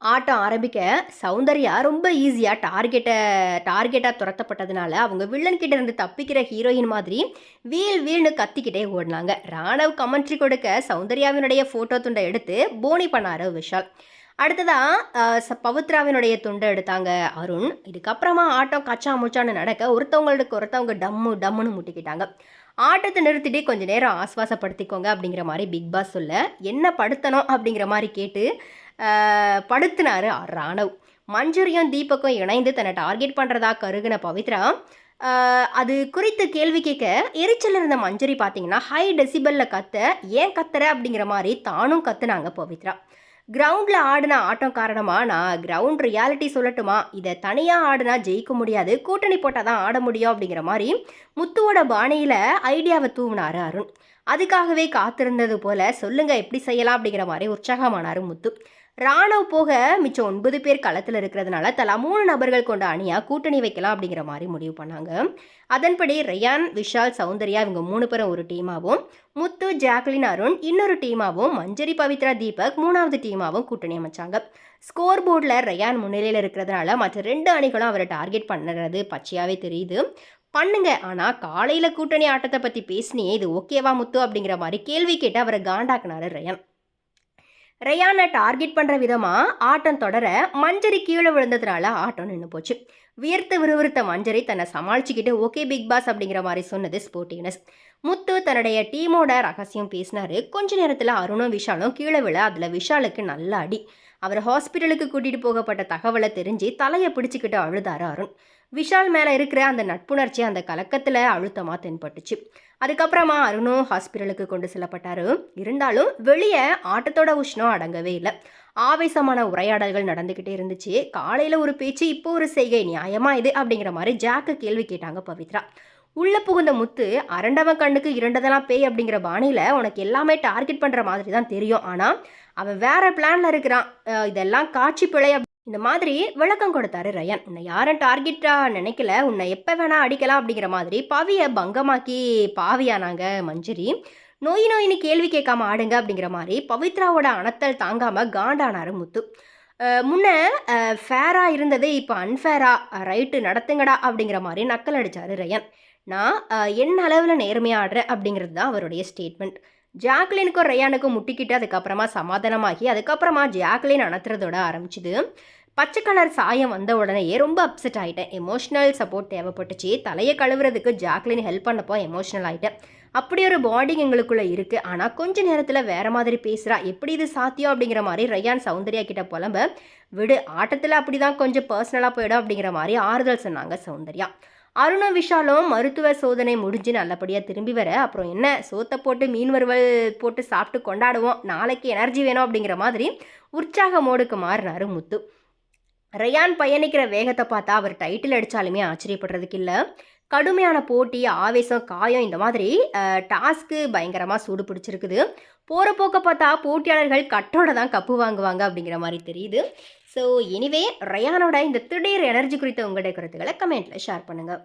ஆட்டம் ஆரம்பிக்க சௌந்தர்யா ரொம்ப ஈஸியாக டார்கெட்டை டார்கெட்டாக துரத்தப்பட்டதுனால அவங்க வில்லன் கிட்ட இருந்து தப்பிக்கிற ஹீரோயின் மாதிரி வீல் வீல்னு கத்திக்கிட்டே ஓடினாங்க. ராணவ் கமெண்ட்ரி கொடுக்க சௌந்தர்யாவினுடைய ஃபோட்டோ துண்டை எடுத்து போனி பண்ணாரு விஷால். அடுத்ததாக ச- பவித்ராவினுடைய துண்டை எடுத்தாங்க அருண். இதுக்கப்புறமா ஆட்டம் கச்சா முச்சான்னு நடக்க ஒருத்தவங்களுக்கு ஒருத்தவங்க டம்மு டம்முன்னு முட்டிக்கிட்டாங்க. ஆட்டத்தை நிறுத்திட்டு கொஞ்சம் நேரம் ஆஸ்வாசப்படுத்திக்கோங்க அப்படிங்கிற மாதிரி பிக் பாஸ் சொல்ல என்ன படுத்தணும்? அப்படிங்கிற மாதிரி கேட்டு படுத்துனாரு ராணவ். மஞ்சுரியும் தீபக்கும் இணைந்து தன்னை டார்கெட் பண்ணுறதா கருகின பவித்ரா அது குறித்து கேள்வி கேட்க எரிச்சல் இருந்த மஞ்சுரி பார்த்தீங்கன்னா ஹை டெசிபல்ல கத்த ஏன் கத்துற அப்படிங்கிற மாதிரி தானும் கத்துனாங்க பவித்ரா. கிரவுண்டில் ஆடின ஆட்டம் காரணமாக நான் கிரவுண்ட் ரியாலிட்டி சொல்லட்டுமா? இதை தனியாக ஆடினா ஜெயிக்க முடியாது கூட்டணி போட்டால் தான் ஆட முடியும் அப்படிங்கிற மாதிரி முத்துவோட பாணியில் ஐடியாவை தூவினார் அருண். அதுக்காகவே காத்திருந்தது போல் சொல்லுங்கள் எப்படி செய்யலாம் அப்படிங்கிற மாதிரி உற்சாகமானாரு முத்து. ராணுவ போக மிச்சம் ஒன்பது பேர் களத்தில் இருக்கிறதுனால தலா மூணு நபர்கள் கொண்ட அணியாக கூட்டணி வைக்கலாம் அப்படிங்கிற மாதிரி முடிவு பண்ணாங்க. அதன்படி ரயான் விஷால் சௌந்தர்யா இவங்க மூணு பேரும் ஒரு டீமாகவும் முத்து ஜாக்லின் அருண் இன்னொரு டீமாகவும் மஞ்சரி பவித்ரா தீபக் மூணாவது டீமாகவும் கூட்டணி அமைச்சாங்க. ஸ்கோர் போர்டில் ரயான் முன்னிலையில் இருக்கிறதுனால மற்ற ரெண்டு அணிகளும் அவரை டார்கெட் பண்ணுறது பச்சையாகவே தெரியுது. பண்ணுங்க ஆனால் காலையில் கூட்டணி ஆட்டத்தை பற்றி பேசினியே இது ஓகேவா முத்து அப்படிங்கிற மாதிரி கேள்வி கேட்டு அவரை காண்டாக்குனாரு ரயான். ரயானை டார்கெட் பண்ணுற விதமாக ஆட்டம் தொடர மஞ்சரி கீழே விழுந்ததுனால ஆட்டம் நின்று போச்சு. வியர்த்து விறுவிறுத்த மஞ்சரி தன்னை சமாளிச்சுக்கிட்டு ஓகே பிக் பாஸ் அப்படிங்கிற மாதிரி சொன்னது ஸ்போர்ட்டிவ்னஸ் முத்து தன்னுடைய டீமோட ரகசியம் பேசினாரு. கொஞ்ச நேரத்தில் அருணும் விஷாலும் கீழே விழ அதில் விஷாலுக்கு நல்ல அடி. அவர் ஹாஸ்பிட்டலுக்கு கூட்டிகிட்டு போகப்பட்ட தகவலை தெரிஞ்சு தலையை பிடிச்சிக்கிட்டு அழுதாரு அருண். விஷால் மேலே இருக்கிற அந்த நட்புணர்ச்சி அந்த கலக்கத்தில் அழுத்தமாக தென்பட்டுச்சு. அதுக்கப்புறமா அருணும் ஹாஸ்பிட்டலுக்கு கொண்டு செல்லப்பட்டாரு. இருந்தாலும் வெளியே ஆட்டத்தோட உஷ்ணம் அடங்கவே இல்லை. ஆவேசமான உரையாடல்கள் நடந்துக்கிட்டே இருந்துச்சு. காலையில் ஒரு பேச்சு இப்போ ஒரு செய்கை. நியாயமா இது? அப்படிங்கிற மாதிரி ஜாக்கு கேள்வி கேட்டாங்க பவித்ரா. உள்ளே புகுந்த முத்து அரண்டவன் கண்ணுக்கு இரண்டதெல்லாம் பேய் அப்படிங்கிற பாணியில் உனக்கு எல்லாமே டார்கெட் பண்ணுற மாதிரி தான் தெரியும். ஆனால் அவன் வேற பிளான்ல இருக்கிறான். இதெல்லாம் காட்சி பிழை இந்த மாதிரி விளக்கம் கொடுத்தாரு ரயன். உன்னை யாரும் டார்கெட்டா நினைக்கல. உன்னை எப்போ வேணா அடிக்கலாம் அப்படிங்கிற மாதிரி பவியை பங்கமாக்கி பாவியானாங்க மஞ்சரி. நோய் நோயின்னு கேள்வி கேட்காம ஆடுங்க அப்படிங்கிற மாதிரி பவித்ராவோட அனத்தல் தாங்காம காண்டானாரு முத்து. முன்னே முன்ன ஃபேராக இருந்ததே இப்போ அன்ஃபேராக ரைட்டு நடத்துங்கடா அப்படிங்கிற மாதிரி நக்கல் அடித்தார் ரயன். நான் என்ன அளவில் நேர்மையாக ஆடுறேன் அப்படிங்கிறது தான் அவருடைய ஸ்டேட்மெண்ட் ஜாக்லினுக்கும் ரயானுக்கும் முட்டிக்கிட்டு அதுக்கப்புறமா சமாதானமாகி அதுக்கப்புறமா ஜாக்லின் அணத்துறதோட ஆரம்பிச்சுது. பச்சை கலர் சாயம் வந்த உடனேயே ரொம்ப அப்செட் ஆகிட்டேன் எமோஷ்னல் சப்போர்ட் தேவைப்பட்டுச்சு. தலையை கழுவுறதுக்கு ஜாக்லின் ஹெல்ப் பண்ணப்போ எமோஷ்னல் ஆகிட்டேன் அப்படி ஒரு பாண்டிங் எங்களுக்குள்ளே இருக்குது ஆனால் கொஞ்ச நேரத்தில் வேறு மாதிரி பேசுகிறா எப்படி இது சாத்தியம் அப்படிங்கிற மாதிரி ரயான் சௌந்தர்யா கிட்ட புலம்ப விடு ஆட்டத்தில் அப்படி தான் கொஞ்சம் பர்சனலாக போயிடும் அப்படிங்கிற மாதிரி ஆறுதல் சொன்னாங்க சௌந்தர்யா. அருணா விஷாலும் மருத்துவ சோதனை முடிஞ்சு நல்லபடியாக திரும்பி வர அப்புறம் என்ன சோத்தை போட்டு மீன் வறுவல் போட்டு சாப்பிட்டு கொண்டாடுவோம். நாளைக்கு எனர்ஜி வேணும் அப்படிங்கிற மாதிரி உற்சாக மோடுக்கு மாறினார் முத்து ரயான் பயணிக்கிற வேகத்தை பார்த்தா அவர் டைட்டில் அடித்தாலுமே ஆச்சரியப்படுறதுக்கு இல்லை. கடுமையான போட்டி ஆவேசம் காயம் இந்த மாதிரி டாஸ்க்கு பயங்கரமாக சூடு பிடிச்சிருக்குது. போகிற போக்க பார்த்தா போட்டியாளர்கள் கட்டோட தான் கப்பு வாங்குவாங்க அப்படிங்கிற மாதிரி தெரியுது. ஸோ எனிவே ரயானோட இந்த திடீர் எனர்ஜி குறித்த உங்களுடைய கருத்துக்களை கமெண்ட்டில் ஷேர் பண்ணுங்கள்